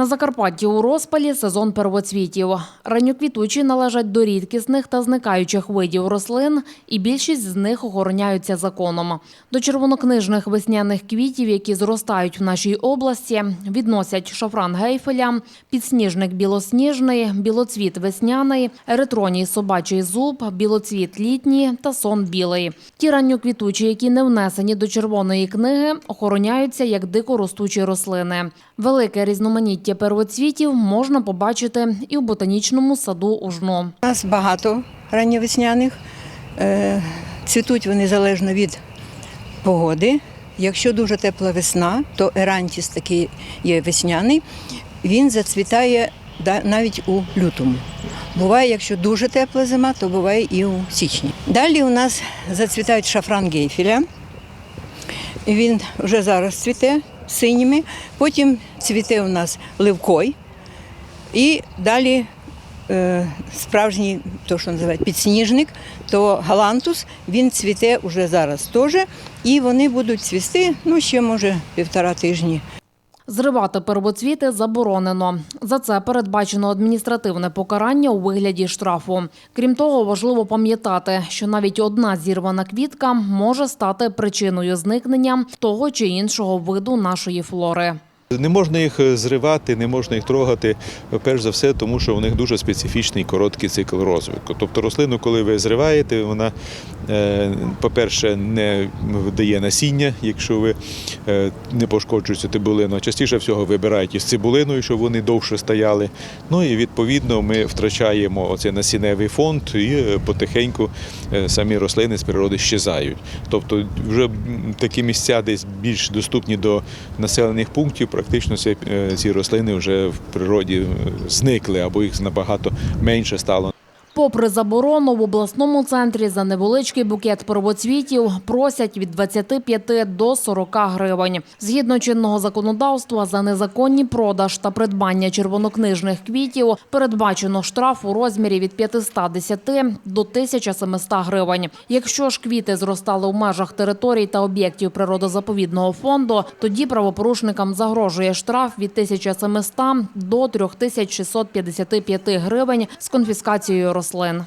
На Закарпатті у розпалі сезон первоцвітів. Ранньоквітучі належать до рідкісних та зникаючих видів рослин, і більшість з них охороняються законом. До червонокнижних весняних квітів, які зростають в нашій області, відносять шафран гейфеля, підсніжник білосніжний, білоцвіт весняний, еритроній собачий зуб, білоцвіт літній та сон білий. Ті ранньоквітучі, які не внесені до червоної книги, охороняються як дикоростучі рослини. Велике різноманіття первоцвітів можна побачити і в ботанічному саду Ужно. У нас багато ранньовесняних. Е, Цвітуть вони залежно від погоди. Якщо дуже тепла весна, то ерантіс такий є весняний, він зацвітає навіть у лютому. Буває, якщо дуже тепла зима, то буває і у січні. Далі у нас зацвітають шафран гейфеля. Він вже зараз цвіте синіми, потім цвіте у нас ливкой. І далі е, справжній, то що називають підсніжник, то галантус, він цвіте вже зараз теж. І вони будуть цвісти, ну ще може півтора тижні. Зривати первоцвіти заборонено. За це передбачено адміністративне покарання у вигляді штрафу. Крім того, важливо пам'ятати, що навіть одна зірвана квітка може стати причиною зникнення того чи іншого виду нашої флори. Не можна їх е, зривати, не можна їх трогати, перш за все, тому що у них дуже специфічний короткий цикл розвитку. Тобто рослину, коли ви зриваєте, вона, е, по-перше, не дає насіння, якщо ви е, не пошкоджуєте цибулину. Частіше всього вибирають із цибулиною, щоб вони довше стояли. Ну і відповідно ми втрачаємо оцей насінневий фонд і потихеньку самі рослини з природи щезають. Тобто вже такі місця десь більш доступні до населених пунктів, практично ці, е, ці рослини вже в природі е, зникли або їх набагато менше стало. Попри заборону, в обласному центрі за невеличкий букет первоцвітів просять від 25 до 40 гривень. Згідно чинного законодавства, за незаконні продаж та придбання червонокнижних квітів передбачено штраф у розмірі від 510 до 1700 гривень. Якщо ж квіти зростали в межах територій та об'єктів природозаповідного фонду, тоді правопорушникам загрожує штраф від 1700 до 3655 гривень з конфіскацією рослин. len.